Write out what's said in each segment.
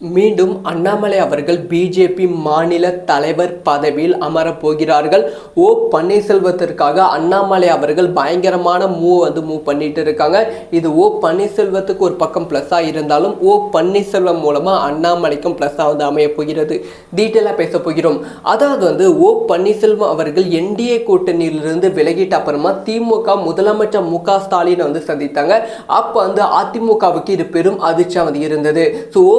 மீண்டும் அண்ணாமலை அவர்கள் பிஜேபி மாநில தலைவர் பதவியில் அமரப் போகிறார்கள் ஓ பன்னீர்செல்வத்திற்காக அண்ணாமலை அவர்கள் பயங்கரமான மூவ் வந்து மூவ் பண்ணிட்டு இருக்காங்க. இது ஓ பன்னீர்செல்வத்துக்கு ஒரு பக்கம் ப்ளஸ்ஸாக இருந்தாலும் ஓ பன்னீர்செல்வம் மூலமாக அண்ணாமலைக்கும் ப்ளஸ்ஸாக வந்து அமைய போகிறது. டீட்டெயிலாக பேச போகிறோம். அதாவது வந்து ஓ பன்னீர்செல்வம் அவர்கள் என்டிஏ கூட்டணியிலிருந்து விலகிட்ட அப்புறமா திமுக முதலமைச்சர் மு க ஸ்டாலினை வந்து சந்தித்தாங்க. அப்போ வந்து அதிமுகவுக்கு இது பெரும் அதிர்ச்சியாக வந்து இருந்தது. ஸோ ஓ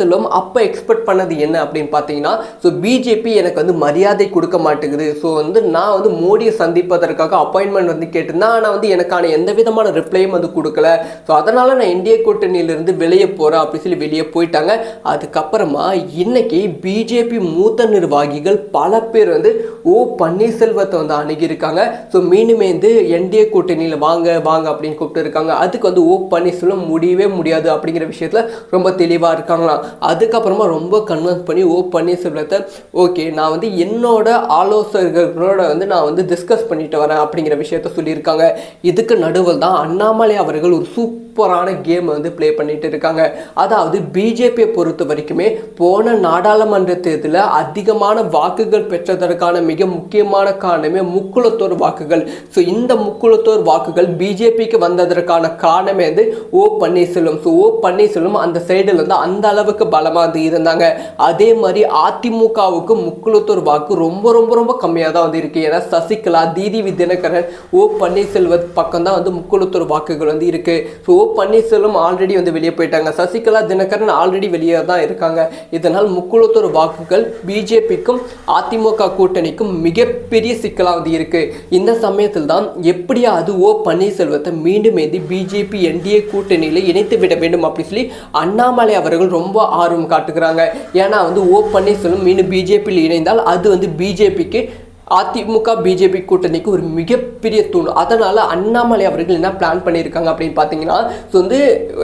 செல்வம் அப்போ எக்ஸ்பெக்ட் பண்ணது என்ன அப்படின்னு பார்த்தீங்கன்னா ஸோ பிஜேபி எனக்கு வந்து மரியாதை கொடுக்க மாட்டேங்குது. ஸோ வந்து நான் வந்து மோடியை சந்திப்பதற்காக அப்பாயின்மெண்ட் வந்து கேட்டிருந்தேன் ஆனால் வந்து எனக்கான எந்த விதமான ரிப்ளையும் வந்து கொடுக்கல. ஸோ அதனால் நான் இந்திய கூட்டணியிலிருந்து வெளியே போகிறேன் அப்படி சொல்லி வெளியே போயிட்டாங்க. அதுக்கப்புறமா இன்னைக்கு பிஜேபி மூத்த நிர்வாகிகள் பல பேர் வந்து ஓ பன்னீர்செல்வத்தை வந்து அணுகியிருக்காங்க. ஸோ மீண்டுமே வந்து என்டிஏ கூட்டணியில் வாங்க வாங்க அப்படின்னு கூப்பிட்டு இருக்காங்க. அதுக்கு வந்து ஓ பன்னீர்செல்வம் முடியவே முடியாது அப்படிங்கிற விஷயத்தில் ரொம்ப தெளிவாக இருக்காங்களாம். அதுக்கப்புறமா ரொம்ப கன்வின்ஸ் பண்ணி ஓ பன்னீர்செல்வத்தை ஓகே நான் வந்து என்னோட ஆலோசகர்களோட வந்து நான் வந்து டிஸ்கஸ் பண்ணிட்டு வரேன் அப்படிங்கிற விஷயத்த சொல்லியிருக்காங்க. இதுக்கு நடுவில் தான் அண்ணாமலை அவர்கள் ஒரு சூப்பர் சூப்பரான கேம் வந்து ப்ளே பண்ணிட்டு இருக்காங்க. அதாவது பிஜேபியை பொறுத்த வரைக்குமே போன நாடாளுமன்ற தேர்தலில் அதிகமான வாக்குகள் பெற்றதற்கான மிக முக்கியமான காரணமே முக்குளத்தோர் வாக்குகள். ஸோ இந்த முக்குளத்தோர் வாக்குகள் பிஜேபிக்கு வந்ததற்கான காரணமே வந்து O Panneerselvam. So O Panneerselvam அந்த சைடில் வந்து அந்த அளவுக்கு பலமாக வந்து இருந்தாங்க. அதே மாதிரி அதிமுகவுக்கு முக்குளத்தோர் வாக்கு ரொம்ப ரொம்ப ரொம்ப கம்மியாக தான் வந்து இருக்குது ஏன்னா சசிகலா தீதி தினகரன் ஓ பன்னீர்செல்வத் பக்கம் தான் வந்து முக்குளத்தோர் வாக்குகள் வந்து இருக்குது ஸோ ஓ பன்னீர்செல்வம் ஆல்ரெடி வந்து வெளியே போயிட்டாங்க. சசிகலா தினகரன் ஆல்ரெடி வெளியே தான் இருக்காங்க. இதனால் முக்குளத்தோர் வாக்குகள் பிஜேபிக்கும் அதிமுக கூட்டணிக்கும் மிகப்பெரிய சிக்கலாக வந்து இருக்கு. இந்த சமயத்தில் தான் எப்படியாவது ஓ பன்னீர்செல்வத்தை மீண்டும் ஏந்தி பிஜேபி என்டிஏ கூட்டணியில் இணைத்து விட வேண்டும் அப்படி சொல்லி அண்ணாமலை அவர்கள் ரொம்ப ஆர்வம் காட்டுகிறாங்க. ஏன்னா வந்து ஓ பன்னீர்செல்வம் மீண்டும் பிஜேபியில் இணைந்தால் அது வந்து பிஜேபிக்கு அதிமுக பிஜேபி கூட்டணிக்கு ஒரு மிகப்பெரிய தூண். அதனால் அண்ணாமலை அவர்கள் என்ன பிளான் பண்ணியிருக்காங்க அப்படின்னு பார்த்தீங்கன்னா ஸோ வந்து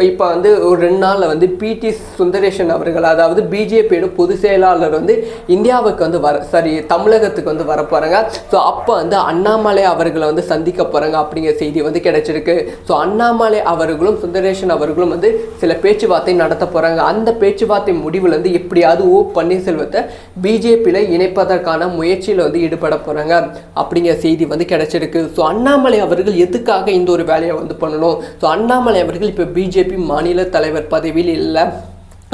இப்போ வந்து ஒரு ரெண்டு நாளில் வந்து பிடி சுந்தரேஷன் அவர்கள் அதாவது பிஜேபியோட பொதுச் செயலாளர் வந்து இந்தியாவுக்கு வந்து வர சாரி தமிழகத்துக்கு வந்து வர போகிறாங்க ஸோ அப்போ வந்து அண்ணாமலை அவர்களை வந்து சந்திக்க போகிறாங்க அப்படிங்கிற செய்தி வந்து கிடைச்சிருக்கு. ஸோ அண்ணாமலை அவர்களும் சுந்தரேஷன் அவர்களும் வந்து சில பேச்சுவார்த்தை நடத்த போகிறாங்க அந்த பேச்சுவார்த்தை முடிவில் வந்து எப்படியாவது ஓ பன்னீர்செல்வத்தை பிஜேபியில் இணைப்பதற்கான முயற்சியில் வந்து ஈடுபட செயல்பட போகிறாங்க அப்படிங்கிற செய்தி வந்து கிடைச்சிருக்கு. ஸோ அண்ணாமலை அவர்கள் எதுக்காக இந்த ஒரு வேலையை வந்து பண்ணணும்? ஸோ அண்ணாமலை அவர்கள் இப்போ பிஜேபி மாநில தலைவர் பதவியில் இல்லை.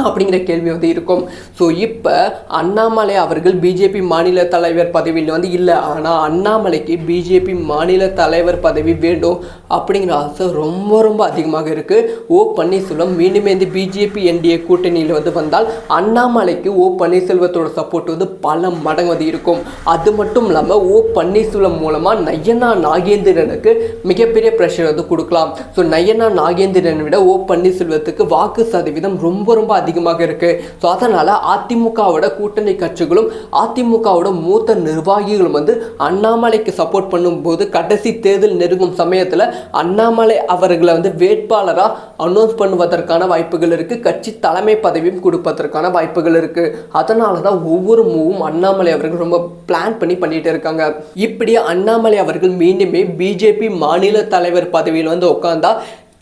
அப்படிங்கிற கேள்வி வந்து இருக்கும். ஸோ இப்போ அண்ணாமலை அவர்கள் பிஜேபி மாநில தலைவர் பதவியில் வந்து இல்லை. ஆனால் அண்ணாமலைக்கு பிஜேபி மாநில தலைவர் பதவி வேண்டும் அப்படிங்கிற ஆசை ரொம்ப ரொம்ப அதிகமாக இருக்குது ஓ பன்னீர்செல்வம் மீண்டும் இந்த பிஜேபி என்டிஏ கூட்டணியில் வந்து வந்தால் அண்ணாமலைக்கு ஓ பன்னீர்செல்வத்தோட சப்போர்ட் வந்து பல மடங்கு வந்து இருக்கும். அது மட்டும் இல்லாமல் ஓ பன்னீர்செல்வம் மூலமாக நயனா நாகேந்திரனுக்கு மிகப்பெரிய ப்ரெஷர் வந்து கொடுக்கலாம். ஸோ நயனா நாகேந்திரனை விட ஓ பன்னீர்செல்வத்துக்கு வாக்கு சதவீதம் ரொம்ப ரொம்ப அதிகமாக இருக்கு. ஸோ அதனால அதிமுகவோட கூட்டணி கட்சிகளும் அதிமுகவோட மூத்த நிர்வாகிகளும் வந்து அண்ணாமலைக்கு சப்போர்ட் பண்ணும்போது கடைசி தேர்தல் நெருங்கும் சமயத்தில் அண்ணாமலை அவர்களை வந்து வேட்பாளராக அனௌன்ஸ் பண்ணுவதற்கான வாய்ப்புகள் இருக்கு. கட்சி தலைமை பதவியும் கொடுப்பதற்கான வாய்ப்புகள் இருக்கு. அதனால தான் ஒவ்வொரு மூவும் அண்ணாமலை அவர்கள் ரொம்ப பிளான் பண்ணி பண்ணிட்டு இருக்காங்க. இப்படி அண்ணாமலை அவர்கள் மீண்டுமே பிஜேபி மாநில தலைவர் பதவியில் வந்து உட்கார்ந்தா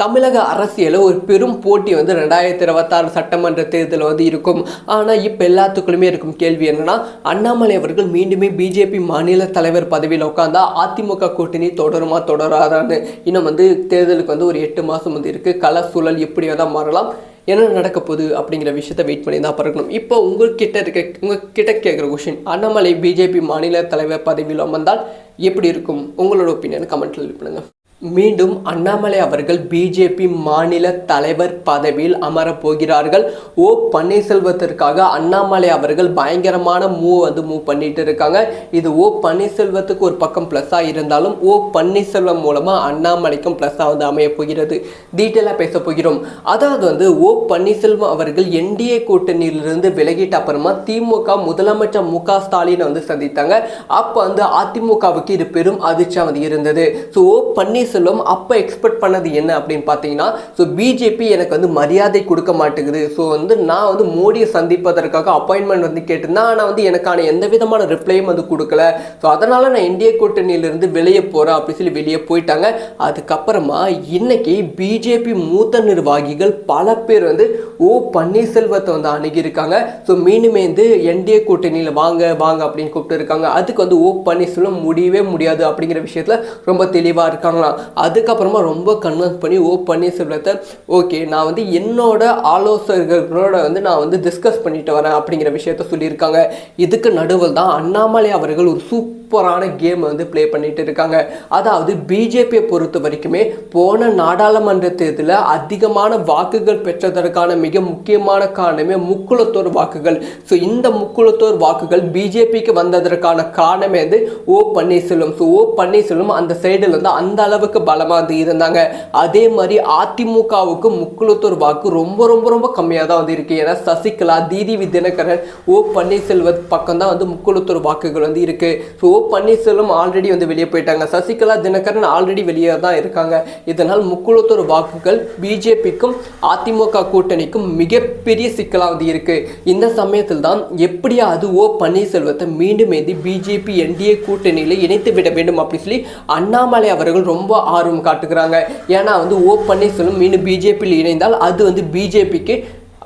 தமிழக அரசியலில் ஒரு பெரும் போட்டி வந்து ரெண்டாயிரத்தி இருபத்தாறு சட்டமன்ற தேர்தல் வந்து இருக்கும். ஆனால் இப்போ எல்லாத்துக்குள்ளுமே இருக்கும் கேள்வி என்னென்னா அண்ணாமலை அவர்கள் மீண்டுமே பிஜேபி மாநில தலைவர் பதவியில் உட்காந்தா அதிமுக கூட்டணி தொடருமா தொடராதான்னு. இன்னும் வந்து தேர்தலுக்கு வந்து ஒரு எட்டு மாதம் வந்து இருக்குது கள சூழல் எப்படியோ தான் மாறலாம். என்ன நடக்க போகுது அப்படிங்கிற விஷயத்த வெயிட் பண்ணி தான் பார்க்கணும். இப்போ உங்ககிட்ட இருக்க உங்ககிட்ட கேட்குற கொஷின் அண்ணாமலை பிஜேபி மாநில தலைவர் பதவியில் அமர்ந்தால் எப்படி இருக்கும்? உங்களோட ஒப்பீனியன் கமெண்ட்டில் பண்ணுங்கள் மீண்டும் அண்ணாமலை அவர்கள் பிஜேபி மாநில தலைவர் பதவியில் அமரப் போகிறார்கள் ஓ பன்னீர்செல்வத்திற்காக அண்ணாமலை அவர்கள் பயங்கரமான மூவ் வந்து மூவ் பண்ணிட்டு இருக்காங்க. இது ஓ பன்னீர்செல்வத்துக்கு ஒரு பக்கம் ப்ளஸ்ஸாக இருந்தாலும் ஓ பன்னீர்செல்வம் மூலமாக அண்ணாமலைக்கும் ப்ளஸ்ஸாக வந்து அமைய போகிறது. டீட்டெயிலாக பேச போகிறோம். அதாவது வந்து ஓ பன்னீர்செல்வம் அவர்கள் என்டிஏ கூட்டணியிலிருந்து விலகிட்ட அப்புறமா திமுக முதலமைச்சர் மு க ஸ்டாலினை வந்து சந்தித்தாங்க. அப்போ வந்து அதிமுகவுக்கு இது பெரும் அதிர்ச்சியாக வந்து இருந்தது. ஸோ ஓ பன்னீர் சொல்லும் அப்போ எக்ஸ்பெக்ட் பண்ணது என்ன அப்படின்னு பார்த்தீங்கன்னா ஸோ பிஜேபி எனக்கு வந்து மரியாதை கொடுக்க மாட்டேங்குது. ஸோ வந்து நான் வந்து மோடியை சந்திப்பதற்காக அப்பாயின்மெண்ட் வந்து கேட்டிருந்தேன். ஆனால் வந்து எனக்கான எந்த விதமான ரிப்ளையும் வந்து கொடுக்கல. ஸோ அதனால் நான் இந்திய கூட்டணியிலிருந்து வெளியே போகிறேன் அப்படின்னு சொல்லி வெளியே போயிட்டாங்க. அதுக்கப்புறமா இன்னைக்கு பிஜேபி மூத்த நிர்வாகிகள் பல பேர் வந்து ஓ பன்னீர்செல்வத்தை வந்து அணுகியிருக்காங்க. ஸோ மீண்டுமே வந்து என்டிஏ கூட்டணியில் வாங்க வாங்க அப்படின்னு கூப்பிட்டு இருக்காங்க. அதுக்கு வந்து ஓ பன்னீர்செல்வம் முடியவே முடியாது அப்படிங்கிற விஷயத்தில் ரொம்ப தெளிவாக இருக்காங்களாம். அதுக்கப்புறமா ரொம்ப கன்வென்ஸ் பண்ணி ஓ பன்னீர்செல்வத்தை ஓகே நான் வந்து என்னோட ஆலோசகர்களோட வந்து நான் வந்து டிஸ்கஸ் பண்ணிட்டு வரேன் அப்படிங்கிற விஷயத்த சொல்லியிருக்காங்க. இதுக்கு நடுவில் தான் அண்ணாமலை அவர்கள் ஒரு சூப்பர் சூப்பரான கேம் வந்து ப்ளே பண்ணிட்டு இருக்காங்க. அதாவது பிஜேபியை பொறுத்த வரைக்குமே போன நாடாளுமன்ற தேர்தலில் அதிகமான வாக்குகள் பெற்றதற்கான மிக முக்கியமான காரணமே முக்குளத்தோர் வாக்குகள். ஸோ இந்த முக்குளத்தோர் வாக்குகள் பிஜேபிக்கு வந்ததற்கான காரணமே வந்து O Panneerselvam. So O Panneerselvam அந்த சைடில் வந்து அந்த அளவுக்கு பலமாக வந்து இருந்தாங்க. அதே மாதிரி அதிமுகவுக்கு முக்குளத்தோர் வாக்கு ரொம்ப ரொம்ப ரொம்ப கம்மியாக தான் வந்து இருக்கு. ஏன்னா சசிகலா தீதி தினகரன் ஓ பன்னீர்செல்வம் பக்கம் தான் வந்து முக்குளத்தோர் வாக்குகள் வந்து இருக்கு. So O O Panneerselvam already வந்து வெளியே போயிட்டாங்க. சசிகலா தினகரன் ஆல்ரெடி வெளியே தான் இருக்காங்க. இதனால் முக்குளத்தூர் வாக்குகள் பிஜேபிக்கும் அதிமுக கூட்டணிக்கும் மிகப்பெரிய சிக்கலாக வந்து இருக்கு. இந்த சமயத்தில் தான் எப்படியா அது ஓ பன்னீர்செல்வத்தை மீண்டும் ஏந்தி பிஜேபி என்டிஏ கூட்டணியில் இணைத்து விட வேண்டும் அப்படின்னு சொல்லி அண்ணாமலை அவர்கள் ரொம்ப ஆர்வம் காட்டுகிறாங்க. ஏன்னா வந்து ஓ பன்னீர்செல்வம் மீண்டும் பிஜேபியில் இணைந்தால் அது வந்து பிஜேபிக்கு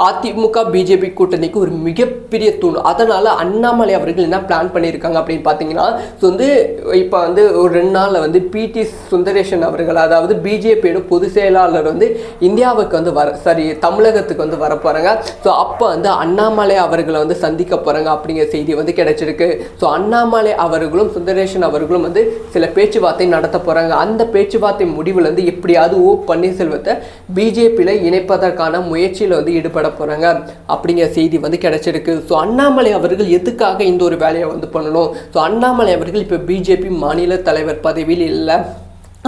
அதிமுக பிஜேபி கூட்டணிக்கு ஒரு மிகப்பெரிய தூண். அதனால் அண்ணாமலை அவர்கள் என்ன பிளான் பண்ணியிருக்காங்க அப்படின்னு பார்த்தீங்கன்னா ஸோ வந்து இப்போ வந்து ஒரு ரெண்டு நாளில் வந்து பிடி சுந்தரேஷன் அவர்கள் அதாவது பிஜேபியோட பொதுச் செயலாளர் வந்து இந்தியாவுக்கு வந்து வர சாரி தமிழகத்துக்கு வந்து வர போகிறாங்க ஸோ அப்போ வந்து அண்ணாமலை அவர்களை வந்து சந்திக்க போகிறாங்க அப்படிங்கிற செய்தி வந்து கிடைச்சிருக்கு. ஸோ அண்ணாமலை அவர்களும் சுந்தரேஷன் அவர்களும் வந்து சில பேச்சுவார்த்தை நடத்த போகிறாங்க அந்த பேச்சுவார்த்தை முடிவில் வந்து எப்படியாவது ஓ பன்னீர்செல்வத்தை பிஜேபியில் இணைப்பதற்கான முயற்சியில் வந்து ஈடுபட போகிறாங்க அப்படிங்கிற செய்தி வந்து கிடைச்சிருக்கு. ஸோ அண்ணாமலை அவர்கள் எதுக்காக இந்த ஒரு வேலையை வந்து பண்ணணும்? ஸோ அண்ணாமலை அவர்கள் இப்போ பிஜேபி மாநில தலைவர் பதவியில் இல்லை.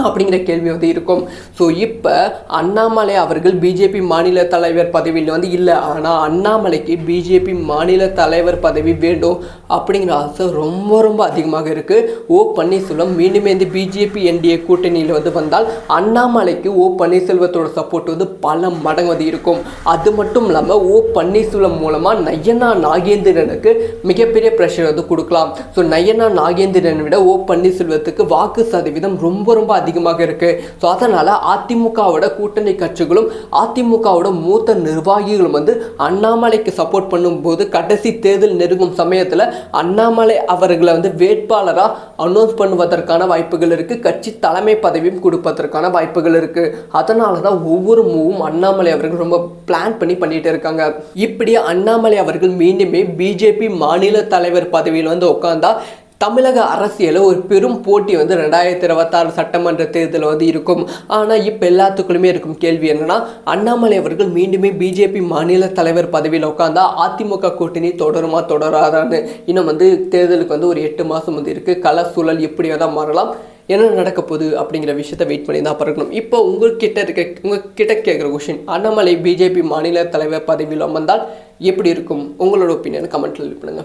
அப்படிங்கிற கேள்வி வந்து இருக்கும். ஸோ இப்போ அண்ணாமலை அவர்கள் பிஜேபி மாநில தலைவர் பதவியில் வந்து இல்லை. ஆனால் அண்ணாமலைக்கு பிஜேபி மாநில தலைவர் பதவி வேண்டும் அப்படிங்கிற ஆசை ரொம்ப ரொம்ப அதிகமாக இருக்குது ஓ பன்னீர்செல்வம் மீண்டும் இந்த பிஜேபி என்டிஏ கூட்டணியில் வந்து வந்தால் அண்ணாமலைக்கு ஓ பன்னீர்செல்வத்தோட சப்போர்ட் வந்து பல மடங்கு வந்து இருக்கும். அது மட்டும் இல்லாமல் ஓ பன்னீர்செல்வம் மூலமாக நயனா நாகேந்திரனுக்கு மிகப்பெரிய ப்ரெஷர் வந்து கொடுக்கலாம். ஸோ நயனா நாகேந்திரனை விட ஓ பன்னீர்செல்வத்துக்கு வாக்கு சதவீதம் ரொம்ப ரொம்ப அதிகமாக இருக்கு. ஸோ அதனால அதிமுகவோட கூட்டணி கட்சிகளும் அதிமுகவோட மூத்த நிர்வாகிகளும் வந்து அண்ணாமலைக்கு சப்போர்ட் பண்ணும்போது கடைசி தேர்தல் நெருங்கும் சமயத்தில் அண்ணாமலை அவர்களை வந்து வேட்பாளராக அனௌன்ஸ் பண்ணுவதற்கான வாய்ப்புகள் இருக்கு. கட்சி தலைமை பதவியும் கொடுப்பதற்கான வாய்ப்புகள் இருக்கு. அதனால தான் ஒவ்வொரு மூவும் அண்ணாமலை அவர்கள் ரொம்ப பிளான் பண்ணி பண்ணிட்டு இருக்காங்க. இப்படி அண்ணாமலை அவர்கள் மீண்டுமே பிஜேபி மாநில தலைவர் பதவியில் வந்து உட்காந்தா தமிழக அரசியலில் ஒரு பெரும் போட்டி வந்து ரெண்டாயிரத்தி இருபத்தாறு சட்டமன்ற தேர்தலில் வந்து இருக்கும். ஆனால் இப்போ எல்லாத்துக்குள்ளுமே இருக்கும் கேள்வி என்னன்னா அண்ணாமலை அவர்கள் மீண்டுமே பிஜேபி மாநில தலைவர் பதவியில் உட்காந்தா அதிமுக கூட்டணி தொடருமா தொடராதான்னு. இன்னும் வந்து தேர்தலுக்கு வந்து ஒரு எட்டு மாதம் வந்து இருக்குது கள சூழல் எப்படி தான் மாறலாம். என்ன நடக்க போகுது அப்படிங்கிற விஷயத்தை வெயிட் பண்ணி தான் பார்க்கணும். இப்போ உங்ககிட்ட இருக்க உங்ககிட்ட கேட்குற கொஷின் அண்ணாமலை பிஜேபி மாநில தலைவர் பதவியில் அமர்ந்தால் எப்படி இருக்கும்? உங்களோட ஒப்பீனியன் கமெண்ட்டில் பண்ணுங்கள்